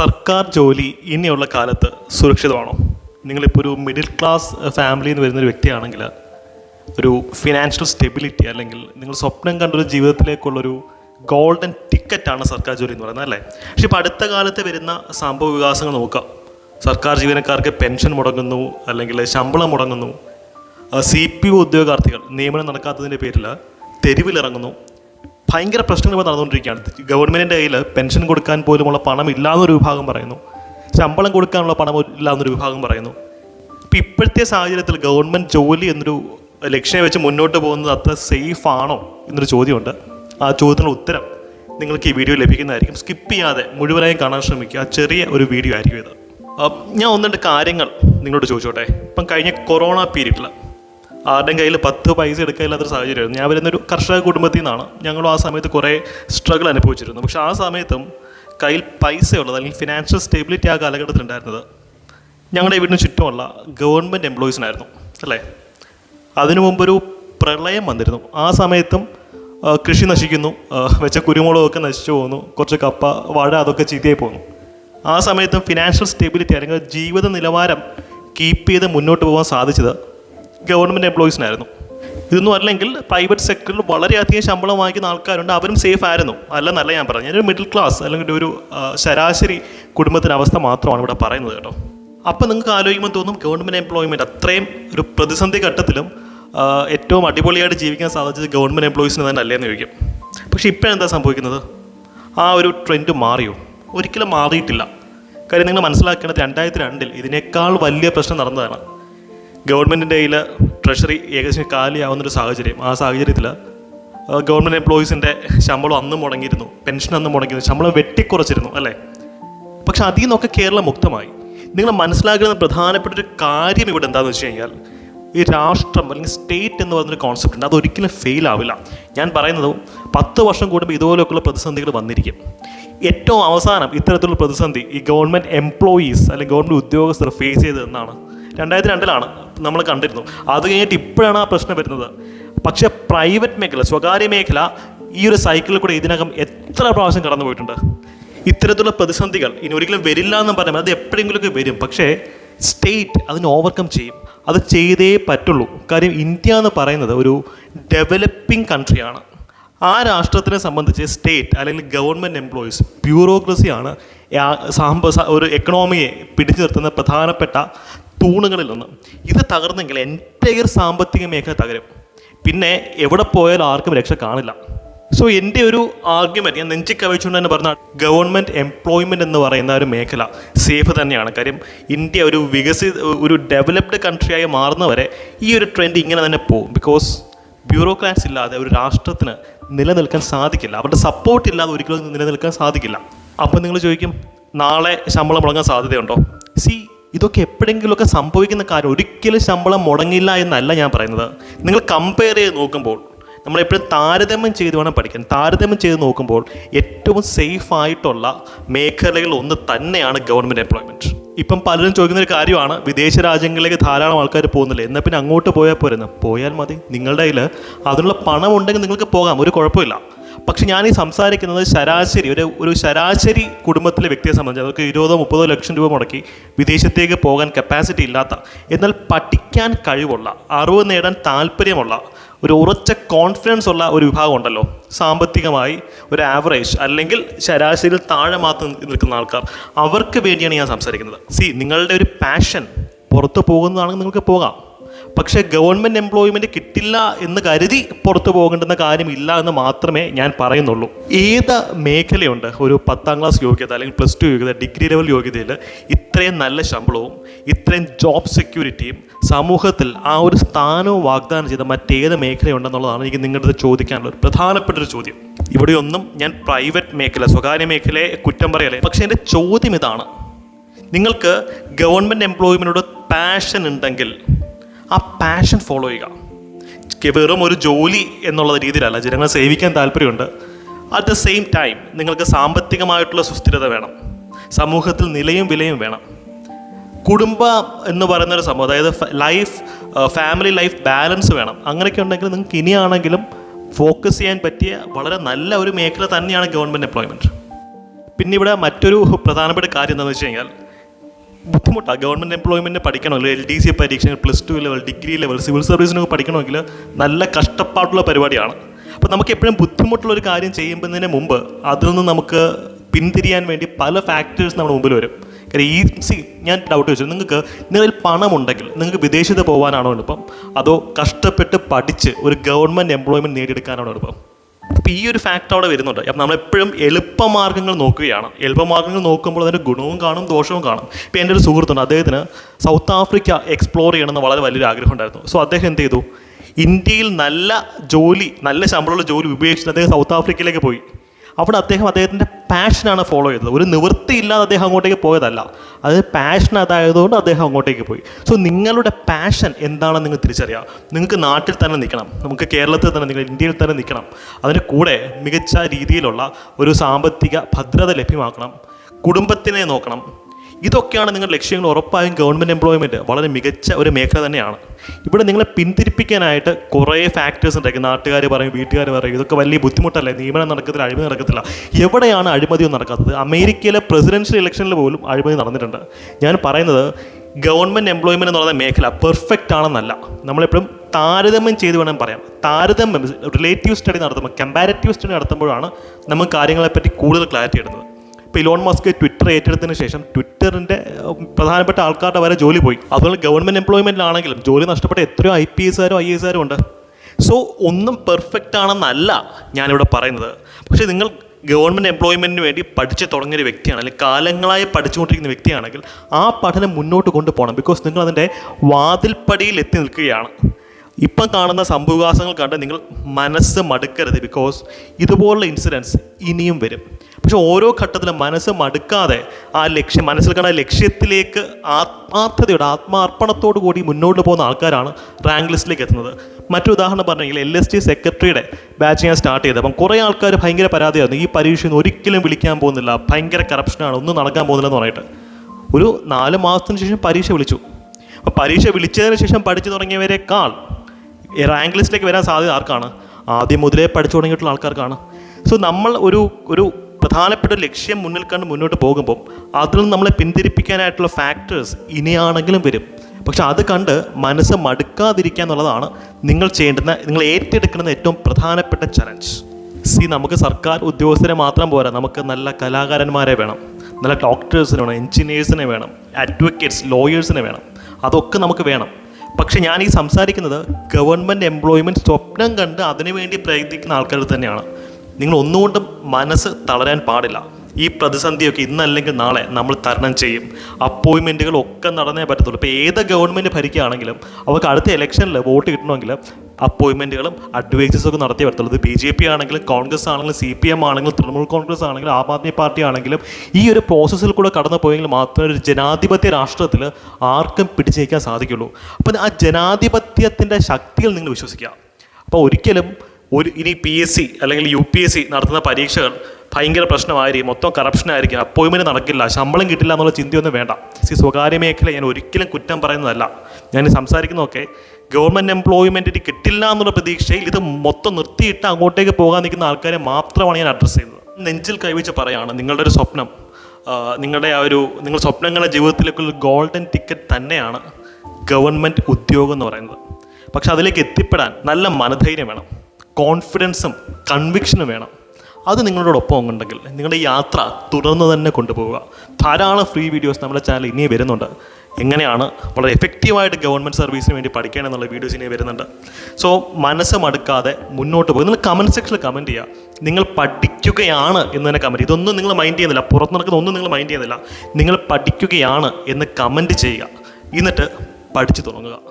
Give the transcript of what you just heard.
സർക്കാർ ജോലി ഇനിയുള്ള കാലത്ത് സുരക്ഷിതമാണോ? നിങ്ങളിപ്പോൾ ഒരു മിഡിൽ ക്ലാസ് ഫാമിലിയിൽ നിന്ന് വരുന്നൊരു വ്യക്തിയാണെങ്കിൽ ഒരു ഫിനാൻഷ്യൽ സ്റ്റെബിലിറ്റി അല്ലെങ്കിൽ നിങ്ങൾ സ്വപ്നം കണ്ടൊരു ജീവിതത്തിലേക്കുള്ളൊരു ഗോൾഡൻ ടിക്കറ്റാണ് സർക്കാർ ജോലി എന്ന് പറയുന്നത് അല്ലേ? പക്ഷെ ഇപ്പോൾ അടുത്ത കാലത്ത് വരുന്ന സംഭവ വികാസങ്ങൾ നോക്കാം. സർക്കാർ ജീവനക്കാർക്ക് പെൻഷൻ മുടങ്ങുന്നു അല്ലെങ്കിൽ ശമ്പളം മുടങ്ങുന്നു. സി പി ഒ ഉദ്യോഗാർത്ഥികൾ നിയമനം നടക്കാത്തതിന്റെ പേരിൽ തെരുവിലിറങ്ങുന്നു. ഭയങ്കര പ്രശ്നങ്ങൾ ഇപ്പോൾ നടന്നുകൊണ്ടിരിക്കുകയാണ്. ഗവൺമെന്റിന്റെ കയ്യിൽ പെൻഷൻ കൊടുക്കാൻ പോലുമുള്ള പണം ഇല്ലാന്നൊരു വിഭാഗം പറയുന്നു. ശമ്പളം കൊടുക്കാനുള്ള പണം ഇല്ലാന്നൊരു വിഭാഗം പറയുന്നു. ഇപ്പം ഇപ്പോഴത്തെ സാഹചര്യത്തിൽ ഗവൺമെന്റ് ജോലി എന്നൊരു ലക്ഷ്യം വെച്ച് മുന്നോട്ട് പോകുന്നത് അത്ര സേഫ് ആണോ എന്നൊരു ചോദ്യമുണ്ട്. ആ ചോദ്യത്തിനുള്ള ഉത്തരം നിങ്ങൾക്ക് ഈ വീഡിയോ ലഭിക്കുന്നതായിരിക്കും. സ്കിപ്പ് ചെയ്യാതെ മുഴുവനായും കാണാൻ ശ്രമിക്കുക. ചെറിയ ഒരു വീഡിയോ ആയിരിക്കും ഇത്. ഞാൻ ഒന്ന് രണ്ട് കാര്യങ്ങൾ നിങ്ങളോട് ചോദിച്ചോട്ടെ. ഇപ്പം കഴിഞ്ഞ കൊറോണ പീരീഡിൽ ആരുടെയും കയ്യിൽ പത്ത് പൈസ എടുക്കാനില്ലാത്തൊരു സാഹചര്യമായിരുന്നു. ഞാൻ വരുന്നൊരു കർഷക കുടുംബത്തിൽ നിന്നാണ് ഞങ്ങളും ആ സമയത്ത് കുറേ സ്ട്രഗിൾ അനുഭവിച്ചിരുന്നു പക്ഷേ ആ സമയത്തും കയ്യിൽ പൈസ ഉള്ളത് അല്ലെങ്കിൽ ഫിനാൻഷ്യൽ സ്റ്റെബിലിറ്റി ആ കാലഘട്ടത്തിൽ ഉണ്ടായിരുന്നത് ഞങ്ങളുടെ വീടിന് ചുറ്റുമുള്ള ഗവൺമെന്റ് എംപ്ലോയീസിനായിരുന്നു അല്ലേ? അതിനു മുമ്പൊരു പ്രളയം വന്നിരുന്നു. ആ സമയത്തും കൃഷി നശിക്കുന്നു വെച്ച കുരുമുളകൊക്കെ നശിച്ചു പോകുന്നു കുറച്ച് കപ്പ വാഴ അതൊക്കെ ചീത്തയായി പോകുന്നു. ആ സമയത്തും ഫിനാൻഷ്യൽ സ്റ്റെബിലിറ്റി അല്ലെങ്കിൽ ജീവിത നിലവാരം കീപ്പ് ചെയ്ത് മുന്നോട്ട് പോകാൻ സാധിച്ചത് ഗവൺമെന്റ് എംപ്ലോയീസിനായിരുന്നു. ഇതൊന്നും അല്ലെങ്കിൽ പ്രൈവറ്റ് സെക്ടറിൽ വളരെയധികം ശമ്പളം വാങ്ങിക്കുന്ന ആൾക്കാരുണ്ട്. അവരും സേഫ് ആയിരുന്നു. അല്ലെന്നല്ല ഞാൻ പറഞ്ഞു. ഞാനൊരു മിഡിൽ ക്ലാസ് അല്ലെങ്കിൽ ഒരു ശരാശരി കുടുംബത്തിന്റെ അവസ്ഥ മാത്രമാണ് ഇവിടെ പറയുന്നത് കേട്ടോ. അപ്പം നിങ്ങൾക്ക് ആലോചിക്കുമ്പോൾ തോന്നും ഗവൺമെന്റ് എംപ്ലോയ്മെന്റ് അത്രയും ഒരു പ്രതിസന്ധി ഘട്ടത്തിലും ഏറ്റവും അടിപൊളിയായിട്ട് ജീവിക്കാൻ സാധിച്ചത് ഗവൺമെന്റ് എംപ്ലോയീസിന് തന്നെ അല്ലേന്ന് ചോദിക്കും. പക്ഷേ ഇപ്പോൾ എന്താ സംഭവിക്കുന്നത്? ആ ഒരു ട്രെൻഡ് മാറിയോ? ഒരിക്കലും മാറിയിട്ടില്ല. കാര്യം നിങ്ങൾ മനസ്സിലാക്കേണ്ടത് രണ്ടായിരത്തി രണ്ടിൽ ഇതിനേക്കാൾ വലിയ പ്രശ്നം നടന്നതാണ്. ഗവൺമെന്റിന്റെ കയ്യിൽ ട്രഷറി ഏകദേശം കാലിയാവുന്നൊരു സാഹചര്യം. ആ സാഹചര്യത്തിൽ ഗവൺമെന്റ് എംപ്ലോയീസിന്റെ ശമ്പളം അന്ന് മുടങ്ങിയിരുന്നു പെൻഷൻ അന്ന് മുടങ്ങിയിരുന്നു ശമ്പളം വെട്ടിക്കുറച്ചിരുന്നു അല്ലേ? പക്ഷെ അതിൽ നിന്നൊക്കെ കേരളം മുക്തമായി. നിങ്ങൾ മനസ്സിലാക്കുന്ന പ്രധാനപ്പെട്ട ഒരു കാര്യം ഇവിടെ എന്താണെന്ന് വെച്ച് കഴിഞ്ഞാൽ ഈ രാഷ്ട്രം അല്ലെങ്കിൽ സ്റ്റേറ്റ് എന്ന് പറയുന്നൊരു കോൺസെപ്റ്റ് ഉണ്ട്. അതൊരിക്കലും ഫെയിൽ ആവില്ല. ഞാൻ പറയുന്നത് പത്ത് വർഷം കൂടുമ്പോൾ ഇതുപോലെയൊക്കെയുള്ള പ്രതിസന്ധികൾ വന്നിരിക്കും. ഏറ്റവും അവസാനം ഇത്തരത്തിലുള്ള പ്രതിസന്ധി ഈ ഗവൺമെന്റ് എംപ്ലോയീസ് അല്ലെങ്കിൽ ഗവൺമെന്റ് ഉദ്യോഗസ്ഥർ ഫേസ് ചെയ്തതെന്നാണ് രണ്ടായിരത്തി രണ്ടിലാണ് നമ്മൾ കണ്ടിരുന്നു. അത് കഴിഞ്ഞിട്ട് ഇപ്പോഴാണ് ആ പ്രശ്നം വരുന്നത്. പക്ഷേ പ്രൈവറ്റ് മേഖല സ്വകാര്യ മേഖല ഈ ഒരു സൈക്കിളിൽ കൂടെ ഇതിനകം എത്ര പ്രാവശ്യം കടന്നു പോയിട്ടുണ്ട്? ഇത്തരത്തിലുള്ള പ്രതിസന്ധികൾ ഇനി ഒരിക്കലും വരില്ല എന്ന് പറയുമ്പോൾ അത് എപ്പോഴെങ്കിലുമൊക്കെ വരും. പക്ഷേ സ്റ്റേറ്റ് അതിനെ ഓവർകം ചെയ്യും. അത് ചെയ്തേ പറ്റുള്ളൂ. കാര്യം ഇന്ത്യ എന്ന് പറയുന്നത് ഒരു ഡെവലപ്പിംഗ് കൺട്രിയാണ് ആ രാഷ്ട്രത്തിനെ സംബന്ധിച്ച് സ്റ്റേറ്റ് അല്ലെങ്കിൽ ഗവൺമെന്റ് എംപ്ലോയീസ് ബ്യൂറോക്രസിയാണ് ഒരു എക്കണോമിയെ പിടിച്ചു നിർത്തുന്ന പ്രധാനപ്പെട്ട തൂണുകളിലൊന്ന്. ഇത് തകർന്നെങ്കിൽ എന്റയർ സാമ്പത്തിക മേഖല തകരും. പിന്നെ എവിടെ പോയാലും ആർക്കും രക്ഷ കാണില്ല. സോ എന്റെ ഒരു ആർഗ്യുമെന്റ് ഞാൻ നെഞ്ചി കവിച്ചുകൊണ്ട് തന്നെ പറഞ്ഞാൽ ഗവൺമെന്റ് എംപ്ലോയ്മെന്റ് എന്ന് പറയുന്ന ഒരു മേഖല സേഫ് തന്നെയാണ്. കാര്യം ഇന്ത്യ ഒരു വികസിത ഒരു ഡെവലപ്ഡ് കൺട്രിയായി മാറുന്നവരെ ഈ ഒരു ട്രെൻഡ് ഇങ്ങനെ തന്നെ പോകും. ബിക്കോസ് ബ്യൂറോക്രാറ്റ്സ് ഇല്ലാതെ ഒരു രാഷ്ട്രത്തിന് നിലനിൽക്കാൻ സാധിക്കില്ല. അവരുടെ സപ്പോർട്ട് ഇല്ലാതെ ഒരിക്കലും നിലനിൽക്കാൻ സാധിക്കില്ല. അപ്പം നിങ്ങൾ ചോദിക്കും നാളെ ശമ്പളം മുടങ്ങാൻ സാധ്യതയുണ്ടോ? സി ഇതൊക്കെ എപ്പോഴെങ്കിലുമൊക്കെ സംഭവിക്കുന്ന കാര്യം ഒരിക്കലും ശമ്പളം മുടങ്ങില്ല എന്നല്ല ഞാൻ പറയുന്നത്. നിങ്ങൾ കമ്പയർ ചെയ്ത് നോക്കുമ്പോൾ നമ്മളെപ്പോഴും താരതമ്യം ചെയ്ത് വേണം പഠിക്കാൻ. താരതമ്യം ചെയ്ത് നോക്കുമ്പോൾ ഏറ്റവും സേഫ് ആയിട്ടുള്ള മേഖലകൾ ഒന്ന് തന്നെയാണ് ഗവൺമെന്റ് എംപ്ലോയ്മെന്റ് ഇപ്പം പലരും ചോദിക്കുന്ന ഒരു കാര്യമാണ് വിദേശ രാജ്യങ്ങളിലേക്ക് ധാരാളം ആൾക്കാർ പോകുന്നില്ല? എന്നാൽ പിന്നെ അങ്ങോട്ട് പോയാൽ പോരുന്നു. പോയാൽ മതി. നിങ്ങളുടെ കയ്യിൽ അതിനുള്ള പണം ഉണ്ടെങ്കിൽ നിങ്ങൾക്ക് പോകാം. ഒരു കുഴപ്പമില്ല. പക്ഷെ ഞാൻ ഈ സംസാരിക്കുന്നത് ശരാശരി ഒരു ഒരു ശരാശരി കുടുംബത്തിലെ വ്യക്തിയെ സംബന്ധിച്ച് അവർക്ക് ഇരുപതോ മുപ്പതോ ലക്ഷം രൂപ മുടക്കി വിദേശത്തേക്ക് പോകാൻ കപ്പാസിറ്റി ഇല്ലാത്ത എന്നാൽ പഠിക്കാൻ കഴിവുള്ള അറിവ് നേടാൻ താല്പര്യമുള്ള ഒരു ഉറച്ച കോൺഫിഡൻസ് ഉള്ള ഒരു വിഭാഗം ഉണ്ടല്ലോ. സാമ്പത്തികമായി ഒരു ആവറേജ് അല്ലെങ്കിൽ ശരാശരിയിൽ താഴെ മാത്രം നിൽക്കുന്ന ആൾക്കാർ. അവർക്ക് വേണ്ടിയാണ് ഞാൻ സംസാരിക്കുന്നത്. സി നിങ്ങളുടെ ഒരു പാഷൻ പുറത്ത് പോകുന്നതാണെങ്കിൽ നിങ്ങൾക്ക് പോകാം. പക്ഷേ ഗവൺമെന്റ് എംപ്ലോയ്മെന്റ് കിട്ടില്ല എന്ന് കരുതി പുറത്തു പോകേണ്ടുന്ന കാര്യമില്ല എന്ന് മാത്രമേ ഞാൻ പറയുന്നുള്ളൂ. ഏത് മേഖലയുണ്ട്? ഒരു പത്താം ക്ലാസ് യോഗ്യത അല്ലെങ്കിൽ പ്ലസ് ടു യോഗ്യത ഡിഗ്രി ലെവൽ യോഗ്യതയിൽ ഇത്രയും നല്ല ശമ്പളവും ഇത്രയും ജോബ് സെക്യൂരിറ്റിയും സമൂഹത്തിൽ ആ ഒരു സ്ഥാനവും വാഗ്ദാനം ചെയ്ത മറ്റേത് മേഖലയുണ്ടെന്നുള്ളതാണ് എനിക്ക് നിങ്ങളുടെ അടുത്ത് ചോദിക്കാനുള്ള ഒരു പ്രധാനപ്പെട്ട ഒരു ചോദ്യം. ഇവിടെയൊന്നും ഞാൻ പ്രൈവറ്റ് മേഖല സ്വകാര്യ മേഖലയെ കുറ്റം പറയലേ പക്ഷേ എന്റെ ചോദ്യം ഇതാണ്. നിങ്ങൾക്ക് ഗവൺമെന്റ് എംപ്ലോയ്മെന്റോട് പാഷൻ ഉണ്ടെങ്കിൽ ആ പാഷൻ ഫോളോ ചെയ്യുക. വെറും ഒരു ജോലി എന്നുള്ള രീതിയിലല്ല ജനങ്ങളെ സേവിക്കാൻ താല്പര്യമുണ്ട്. അറ്റ് ദ സെയിം ടൈം നിങ്ങൾക്ക് സാമ്പത്തികമായിട്ടുള്ള സുസ്ഥിരത വേണം. സമൂഹത്തിൽ നിലയും വിലയും വേണം. കുടുംബം എന്ന് പറയുന്നൊരു സംഭവം അതായത് ലൈഫ് ഫാമിലി ലൈഫ് ബാലൻസ് വേണം. അങ്ങനെയൊക്കെ ഉണ്ടെങ്കിൽ നിങ്ങൾക്ക് ഇനിയാണെങ്കിലും ഫോക്കസ് ചെയ്യാൻ പറ്റിയ വളരെ നല്ല ഒരു മേഖല തന്നെയാണ് ഗവൺമെന്റ് എംപ്ലോയ്മെന്റ് പിന്നെ ഇവിടെ മറ്റൊരു പ്രധാനപ്പെട്ട കാര്യം എന്താണെന്ന് വെച്ച് കഴിഞ്ഞാൽ ബുദ്ധിമുട്ടാണ് ഗവൺമെന്റ് എംപ്ലോയ്മെന്റ് പഠിക്കണമെങ്കിൽ എൽ ഡി സി പരീക്ഷ plus two level degree level civil സർവീസിനൊക്കെ പഠിക്കണമെങ്കിൽ നല്ല കഷ്ടപ്പാടുള്ള പരിപാടിയാണ്. അപ്പോൾ നമുക്ക് എപ്പോഴും ബുദ്ധിമുട്ടുള്ള ഒരു കാര്യം ചെയ്യുന്നതിന് മുമ്പ് അതിൽ നിന്ന് നമുക്ക് പിന്തിരിയാൻ വേണ്ടി പല ഫാക്ടേഴ്സ് നമ്മുടെ മുമ്പിൽ വരും. കാര്യം ഈ സി ഞാൻ ഡൗട്ട് ചോദിച്ചു. നിങ്ങൾക്ക് നിങ്ങളിൽ പണമുണ്ടെങ്കിൽ നിങ്ങൾക്ക് വിദേശത്ത് പോകാനാണോ എളുപ്പം? അതോ കഷ്ടപ്പെട്ട് പഠിച്ച് ഒരു ഗവൺമെന്റ് എംപ്ലോയ്മെന്റ് നേടിയെടുക്കാനാണോ എളുപ്പം? അപ്പോൾ ഈ ഒരു ഫാക്ട് അവിടെ വരുന്നുണ്ട്. അപ്പം നമ്മളെപ്പോഴും എളുപ്പമാർഗങ്ങൾ നോക്കുകയാണ്. എളുപ്പമാർഗങ്ങൾ നോക്കുമ്പോൾ അതിന്റെ ഗുണവും കാണും ദോഷവും കാണും. ഇപ്പോൾ എന്റെ ഒരു സുഹൃത്തുണ്ട് അദ്ദേഹത്തിന് സൗത്ത് ആഫ്രിക്ക എക്സ്പ്ലോർ ചെയ്യണമെന്ന് വളരെ വലിയൊരു ആഗ്രഹം ഉണ്ടായിരുന്നു. സോ അദ്ദേഹം എന്ത് ചെയ്തു? ഇന്ത്യയിൽ നല്ല ജോലി നല്ല ശമ്പളമുള്ള ജോലി ഉപേക്ഷിച്ച് അദ്ദേഹം സൗത്ത് ആഫ്രിക്കയിലേക്ക് പോയി. അവിടെ അദ്ദേഹം അദ്ദേഹത്തിന്റെ പാഷനാണ് ഫോളോ ചെയ്തത്. ഒരു നിവൃത്തിയില്ലാതെ അദ്ദേഹം അങ്ങോട്ടേക്ക് പോയതല്ല. അത് പാഷൻ അതായതുകൊണ്ട് അദ്ദേഹം അങ്ങോട്ടേക്ക് പോയി. സോ നിങ്ങളുടെ പാഷൻ എന്താണെന്ന് നിങ്ങൾ തിരിച്ചറിയാം. നിങ്ങൾക്ക് നാട്ടിൽ തന്നെ നിൽക്കണം. നമുക്ക് കേരളത്തിൽ തന്നെ നിങ്ങൾ ഇന്ത്യയിൽ തന്നെ നിൽക്കണം. അതിന് കൂടെ മികച്ച രീതിയിലുള്ള ഒരു സാമ്പത്തിക ഭദ്രത ലഭ്യമാക്കണം. കുടുംബത്തിനെ നോക്കണം. ഇതൊക്കെയാണ് നിങ്ങളുടെ ലക്ഷ്യങ്ങൾ ഉറപ്പായും ഗവൺമെന്റ് എംപ്ലോയ്മെന്റ് വളരെ മികച്ച ഒരു മേഖല തന്നെയാണ്. ഇവിടെ നിങ്ങളെ പിന്തിരിപ്പിക്കാനായിട്ട് കുറേ ഫാക്ടേഴ്സ് ഉണ്ടായിരിക്കും നാട്ടുകാർ പറയും വീട്ടുകാർ പറയും. ഇതൊക്കെ വലിയ ബുദ്ധിമുട്ടല്ലേ? നിയമനം നടക്കത്തില്ല അഴിമതി നടക്കത്തില്ല. എവിടെയാണ് അഴിമതിയൊന്നും നടക്കാത്തത്? അമേരിക്കയിലെ പ്രസിഡൻഷ്യൽ ഇലക്ഷനിൽ പോലും അഴിമതി നടന്നിട്ടുണ്ട്. ഞാൻ പറയുന്നത് ഗവൺമെന്റ് എംപ്ലോയ്മെന്റ് എന്ന് പറയുന്ന മേഖല പെർഫെക്റ്റ് ആണെന്നല്ല. നമ്മളെപ്പോഴും താരതമ്യം ചെയ്ത് വേണം പറയാം താരതമ്യം റിലേറ്റീവ് സ്റ്റഡി നടത്തുമ്പോൾ കമ്പാരറ്റീവ് സ്റ്റഡി നടത്തുമ്പോഴാണ് നമുക്ക് കാര്യങ്ങളെപ്പറ്റി കൂടുതൽ ക്ലാരിറ്റി ഇടുന്നത് ഇപ്പോൾ ഇലോൺ മസ്ക് ട്വിറ്റർ ഏറ്റെടുത്തതിന് ശേഷം ട്വിറ്ററിന്റെ പ്രധാനപ്പെട്ട ആൾക്കാരുടെ വരെ ജോലി പോയി. അതുപോലെ ഗവൺമെന്റ് എംപ്ലോയ്മെന്റിലാണെങ്കിലും ജോലി നഷ്ടപ്പെട്ട എത്രയോ ഐ പി എസുകാരും ഐ എസ് ഉണ്ട്. സോ ഒന്നും പെർഫെക്റ്റ് ആണെന്നല്ല ഞാനിവിടെ പറയുന്നത്. പക്ഷേ നിങ്ങൾ ഗവൺമെന്റ് എംപ്ലോയ്മെന്റിന് വേണ്ടി പഠിച്ച് തുടങ്ങിയൊരു വ്യക്തിയാണ് അല്ലെങ്കിൽ കാലങ്ങളായി പഠിച്ചുകൊണ്ടിരിക്കുന്ന വ്യക്തിയാണെങ്കിൽ ആ പഠനം മുന്നോട്ട് കൊണ്ടുപോകണം. ബിക്കോസ് നിങ്ങൾ അതിന്റെ വാതിൽപ്പടിയിൽ എത്തി നിൽക്കുകയാണ്. ഇപ്പം കാണുന്ന സംഭവവികാസങ്ങൾ കണ്ട് നിങ്ങൾ മനസ്സ് മടുക്കരുത് ബിക്കോസ് ഇതുപോലുള്ള ഇൻസിഡൻസ് ഇനിയും വരും. പക്ഷെ ഓരോ ഘട്ടത്തിലും മനസ്സ് മടുക്കാതെ ആ ലക്ഷ്യം മനസ്സിൽ കണ്ട ലക്ഷ്യത്തിലേക്ക് ആത്മാർത്ഥതയോടെ ആത്മാർപ്പണത്തോടു കൂടി മുന്നോട്ട് പോകുന്ന ആൾക്കാരാണ് റാങ്ക് ലിസ്റ്റിലേക്ക് എത്തുന്നത്. മറ്റൊരു ഉദാഹരണം പറഞ്ഞെങ്കിൽ എൽ എസ് ടി സെക്രട്ടറിയുടെ ബാച്ച് ഞാൻ സ്റ്റാർട്ട് ചെയ്തത്. അപ്പം കുറേ ആൾക്കാർ ഭയങ്കര പരാതിയായിരുന്നു. ഈ പരീക്ഷ ഒരിക്കലും വിളിക്കാൻ പോകുന്നില്ല. ഭയങ്കര കറപ്ഷനാണ് ഒന്നും നടക്കാൻ പോകുന്നില്ല എന്ന് പറഞ്ഞിട്ട്. ഒരു നാല് മാസത്തിന് ശേഷം പരീക്ഷ വിളിച്ചു. അപ്പോൾ പരീക്ഷ വിളിച്ചതിന് ശേഷം പഠിച്ചു തുടങ്ങിയവരെക്കാൾ റാങ്ക് ലിസ്റ്റിലേക്ക് വരാൻ സാധ്യത ആർക്കാണ്? ആദ്യം മുതലേ പഠിച്ചു തുടങ്ങിയിട്ടുള്ള ആൾക്കാർക്കാണ്. സോ നമ്മൾ ഒരു ഒരു പ്രധാനപ്പെട്ട ലക്ഷ്യം മുന്നിൽ കണ്ട് മുന്നോട്ട് പോകുമ്പോൾ അതിൽ നിന്ന് നമ്മളെ പിന്തിരിപ്പിക്കാനായിട്ടുള്ള ഫാക്ടേഴ്സ് ഇനിയാണെങ്കിലും വരും. പക്ഷെ അത് കണ്ട് മനസ്സ് മടുക്കാതിരിക്കുക എന്നുള്ളതാണ് നിങ്ങൾ ചെയ്യേണ്ടുന്ന നിങ്ങൾ ഏറ്റെടുക്കുന്ന ഏറ്റവും പ്രധാനപ്പെട്ട ചലഞ്ച് സി നമുക്ക് സർക്കാർ ഉദ്യോഗസ്ഥരെ മാത്രം പോരാ. നമുക്ക് നല്ല കലാകാരന്മാരെ വേണം. നല്ല ഡോക്ടേഴ്സിനെ വേണം എൻജിനീയേഴ്സിനെ വേണം അഡ്വക്കേറ്റ്സ് ലോയേഴ്സിനെ വേണം. അതൊക്കെ നമുക്ക് വേണം. പക്ഷെ ഞാൻ ഈ സംസാരിക്കുന്നത് ഗവൺമെന്റ് എംപ്ലോയ്മെന്റ് സ്വപ്നം കണ്ട് അതിനുവേണ്ടി പ്രയത്നിക്കുന്ന ആൾക്കാർ തന്നെയാണ്. നിങ്ങൾ ഒന്നുകൊണ്ടും മനസ്സ് തളരാൻ പാടില്ല. ഈ പ്രതിസന്ധിയൊക്കെ ഇന്നല്ലെങ്കിൽ നാളെ നമ്മൾ തരണം ചെയ്യും. അപ്പോയിൻമെന്റുകൾ ഒക്കെ നടന്നേ പറ്റത്തുള്ളൂ. ഇപ്പോൾ ഏത് ഗവൺമെന്റ് ഭരിക്കുകയാണെങ്കിലും അവർക്ക് അടുത്ത ഇലക്ഷനിൽ വോട്ട് കിട്ടണമെങ്കിൽ അപ്പോയിൻമെന്റുകളും അഡ്വൈസസും ഒക്കെ നടത്തിയേ പറ്റത്തുള്ളൂ. ഇത് ബി ജെ പി ആണെങ്കിലും കോൺഗ്രസ് ആണെങ്കിലും സി പി എം ആണെങ്കിലും തൃണമൂൽ കോൺഗ്രസ് ആണെങ്കിലും ആം ആദ്മി പാർട്ടി ആണെങ്കിലും ഈ ഒരു പ്രോസസ്സിൽ കൂടെ കടന്നു പോയെങ്കിൽ മാത്രമേ ഒരു ജനാധിപത്യ രാഷ്ട്രത്തിൽ ആർക്കും പിടിച്ചേക്കാൻ സാധിക്കുള്ളൂ. അപ്പം ആ ജനാധിപത്യത്തിന്റെ ശക്തിയിൽ നിങ്ങൾ വിശ്വസിക്കുക. അപ്പോൾ ഒരിക്കലും ഒരു ഇനി പി എസ് സി അല്ലെങ്കിൽ യു പി എസ് സി നടത്തുന്ന പരീക്ഷകൾ ഭയങ്കര പ്രശ്നമായിരിക്കും. മൊത്തം കറപ്ഷൻ ആയിരിക്കും അപ്പോയിൻമെന്റ് നടക്കില്ല. ശമ്പളം കിട്ടില്ല എന്നുള്ള ചിന്തയൊന്നും വേണ്ട. സി സ്വകാര്യ മേഖല ഞാൻ ഒരിക്കലും കുറ്റം പറയുന്നതല്ല. ഞാൻ സംസാരിക്കുന്നതൊക്കെ ഗവൺമെന്റ് എംപ്ലോയ്മെന്റിന് കിട്ടില്ല എന്നുള്ള പ്രതീക്ഷയിൽ ഇത് മൊത്തം നിർത്തിയിട്ട് അങ്ങോട്ടേക്ക് പോകാൻ നിൽക്കുന്ന ആൾക്കാരെ മാത്രമാണ് ഞാൻ അഡ്രസ്സ് ചെയ്യുന്നത്. നെഞ്ചിൽ കൈവച്ച് പറയാണ് നിങ്ങളുടെ ഒരു സ്വപ്നം നിങ്ങളുടെ ആ ഒരു നിങ്ങൾ സ്വപ്നങ്ങളുടെ ജീവിതത്തിലേക്കുള്ള ഗോൾഡൻ ടിക്കറ്റ് തന്നെയാണ് ഗവൺമെന്റ് ഉദ്യോഗം എന്ന് പറയുന്നത്. പക്ഷെ അതിലേക്ക് എത്തിപ്പെടാൻ നല്ല മനധൈര്യം വേണം. കോൺഫിഡൻസും കൺവിക്ഷനും വേണം. അത് നിങ്ങളോടൊപ്പം ഉണ്ടെങ്കിൽ നിങ്ങളുടെ യാത്ര തുടർന്ന് തന്നെ കൊണ്ടുപോവുക. ധാരാളം ഫ്രീ വീഡിയോസ് നമ്മുടെ ചാനൽ ഇനി വരുന്നുണ്ട്. എങ്ങനെയാണ്? വളരെ എഫക്റ്റീവായിട്ട് ഗവൺമെന്റ് സർവീസിന് വേണ്ടി പഠിക്കണം എന്നുള്ള വീഡിയോസ് ഇനി വരുന്നുണ്ട്. സോ മനസ്സ് മടുക്കാതെ മുന്നോട്ട് പോകും നിങ്ങൾ കമന്റ് സെക്ഷനിൽ കമന്റ് ചെയ്യുക. നിങ്ങൾ പഠിക്കുകയാണ് എന്ന് തന്നെ കമന്റ് ഇതൊന്നും നിങ്ങൾ മൈൻഡ് ചെയ്യുന്നില്ല. പുറത്ത് നടക്കുന്ന ഒന്നും നിങ്ങൾ മൈൻഡ് ചെയ്യുന്നില്ല. നിങ്ങൾ പഠിക്കുകയാണ് എന്ന് കമന്റ് ചെയ്യുക. എന്നിട്ട് പഠിച്ചു തുടങ്ങുക.